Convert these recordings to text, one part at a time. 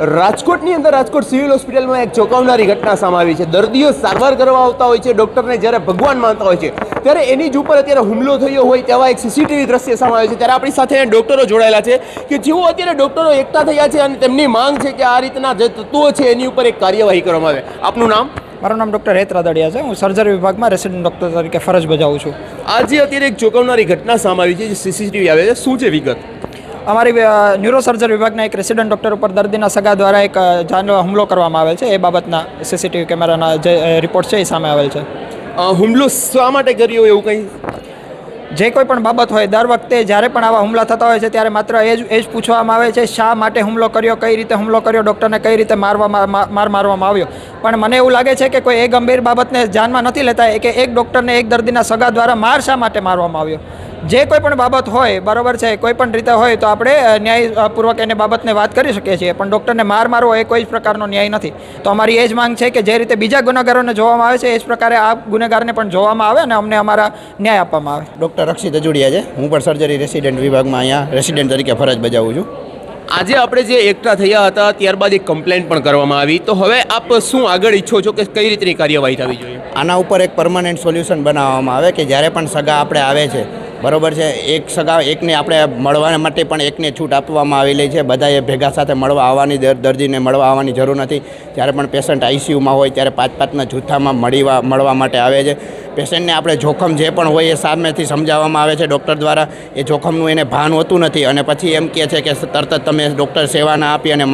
રાજકોટની અંદર રાજકોટ સિવિલ હોસ્પિટલમાં એક ચોંકાવનારી ઘટના સામે આવી છે. દર્દીઓ સારવાર કરવા આવતા હોય છે ડૉક્ટરને જ્યારે ભગવાન માનતા હોય છે ત્યારે એની જ ઉપર અત્યારે હુમલો થયો હોય તેવા એક સીસીટીવી દ્રશ્ય સામે આવે છે. ત્યારે આપણી સાથે ડૉક્ટરો જોડાયેલા છે કે જેઓ અત્યારે ડૉક્ટરો એકઠા થયા છે અને તેમની માંગ છે કે આ રીતના જે તત્વો છે એની ઉપર એક કાર્યવાહી કરવામાં આવે. આપનું નામ? મારું નામ ડૉક્ટર હેત રાદડિયા છે. હું સર્જરી વિભાગમાં રેસિડન્ટ ડૉક્ટર તરીકે ફરજ બજાવું છું. આજે અત્યારે એક ચોંકાવનારી ઘટના સામે આવી છે જે સીસીટીવી આવે છે. શું છે વિગત? અમારી ન્યુરોસર્જર વિભાગના એક રેસિડન્ટ ડૉક્ટર ઉપર દર્દીના સગા દ્વારા એક અ, હુમલો કરવામાં આવેલ છે. એ બાબતના સીસીટીવી કેમેરાના જે રિપોર્ટ છે એ સામે આવેલ છે. હુમલો શા માટે કર્યો એવું કંઈ? જે કોઈ પણ બાબત હોય દર વખતે જ્યારે પણ આવા હુમલા થતા હોય છે ત્યારે માત્ર એ જ એ જ પૂછવામાં આવે છે શા માટે હુમલો કર્યો કઈ રીતે હુમલો કર્યો ડૉક્ટરને કઈ રીતે મારવામાં માર મારવામાં આવ્યો. પણ મને એવું લાગે છે કે કોઈ એ ગંભીર બાબતને ધ્યાનમાં નથી લેતા કે એક ડૉક્ટરને એક દર્દીના સગા દ્વારા માર શા માટે મારવામાં આવ્યો? જે કોઈ પણ બાબત હોય, બરાબર છે, કોઈ પણ રીતે હોય તો આપણે ન્યાયપૂર્વક એને બાબતને વાત કરી શકીએ છીએ. પણ ડૉક્ટરને માર મારવો એ કોઈ જ પ્રકારનો ન્યાય નથી. તો અમારી એ જ માંગ છે કે જે રીતે બીજા ગુનેગારોને જોવામાં આવે છે, એ જ પ્રકારે આ ગુનેગારને પણ જોવામાં આવે અને અમને અમારા ન્યાય આપવામાં આવે. ડૉક્ટર રક્ષિત અજુડિયા છે. હું પણ સર્જરી રેસિડેન્ટ વિભાગમાં અહીંયા રેસિડેન્ટ તરીકે ફરજ બજાવું છું. આજે આપણે જે એકઠા થયા હતા, ત્યારબાદ એક કમ્પ્લેન્ટ પણ કરવામાં આવી. તો હવે આપ શું આગળ ઈચ્છો છો કે કઈ રીતની કાર્યવાહી થવી જોઈએ? આના ઉપર એક પરમાનન્ટ સોલ્યુશન બનાવવામાં આવે કે જ્યારે પણ સગા આપણે આવે છે બરોબર છે? એક સગા એકને આપણે મળવા માટે પણ એકને છૂટ આપવામાં આવેલી છે. બધાએ ભેગા સાથે મળવા આવવાની દર- દર્દીને મળવા આવવાની જરૂર નથી. જ્યારે પણ પેશન્ટ આઈસીયુમાં હોય, ત્યારે પાંચ પાંચના જૂથામાં મળીવા મળવા માટે આવે છે. પેશન્ટને આપણે જોખમ જે પણ હોય એ સામેથી સમજાવવામાં આવે છે ડૉક્ટર દ્વારા. એ જોખમનું એને ભાન હોતું નથી. અને પછી એમ કહે છે કે તરત જ તમે ડૉક્ટર સેવા ના આપી અને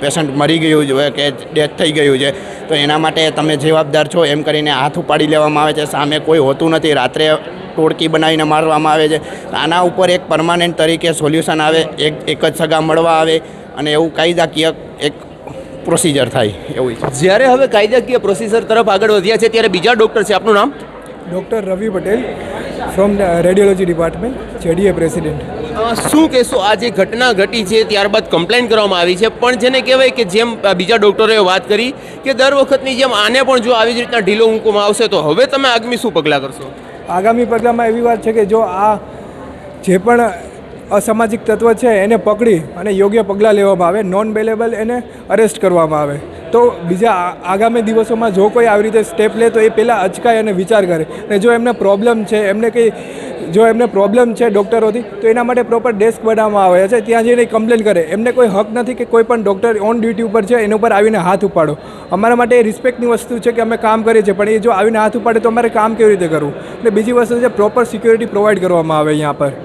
પેશન્ટ મરી ગયું છે કે ડેથ થઈ ગયું છે. તો એના માટે તમે જવાબદાર છો. એમ કરીને હાથ ઉપાડી લેવામાં આવે છે. સામે કોઈ હોતું નથી. રાત્રે ટોળકી બનાવીને મારવામાં આવે છે. આના ઉપર એક પરમાનન્ટ તરીકે સોલ્યુશન આવે એક એક જ સગા મળવા આવે અને એવું કાયદાકીય એક પ્રોસિજર થાય એવું છે. જ્યારે હવે કાયદાકીય પ્રોસિજર તરફ આગળ વધ્યા છે ત્યારે બીજા ડૉક્ટર છે. આપનું નામ? Doctor Ravi Patel from radiology department JDA president શું કહેશો? આ જે ઘટના ઘટી છે ત્યારબાદ કમ્પ્લેન કરવામાં આવી છે. પણ જેને કહેવાય કે જેમ બીજા ડૉક્ટરોએ વાત કરી કે દર વખતની જેમ આને પણ જો આવી જ રીતના ઢીલો મૂકવામાં આવશે તો હવે તમે આગમી શું પગલાં કરશો? આગામી પગલામાં એવી વાત છે કે જો આ જે પણ અસામાજિક તત્વ છે એને પકડી અને યોગ્ય પગલાં લેવામાં આવે નોન બેલેબલ એને અરેસ્ટ કરવામાં આવે, તો બીજા આગામી દિવસોમાં જો કોઈ આવી રીતે સ્ટેપ લે, તો એ પહેલાં અચકાય અને વિચાર કરે. અને જો એમને પ્રોબ્લેમ છે, એમને કંઈ જો એમને પ્રોબ્લેમ છે ડૉક્ટરોથી તો એના માટે પ્રોપર ડેસ્ક બનાવવામાં આવે છે. ત્યાં જઈને કમ્પ્લેન કરે. એમને કોઈ હક નથી કે કોઈ પણ ડૉક્ટર ઓન ડ્યુટી ઉપર છે, એના ઉપર આવીને હાથ ઉપાડો. અમારા માટે એ રિસ્પેક્ટની વસ્તુ છે કે અમે કામ કરીએ છીએ, પણ એ જો આવીને હાથ ઉપાડે તો અમારે કામ કેવી રીતે કરવું? એટલે બીજી વસ્તુ છે પ્રોપર સિક્યોરિટી પ્રોવાઈડ કરવામાં આવે અહીંયા પર.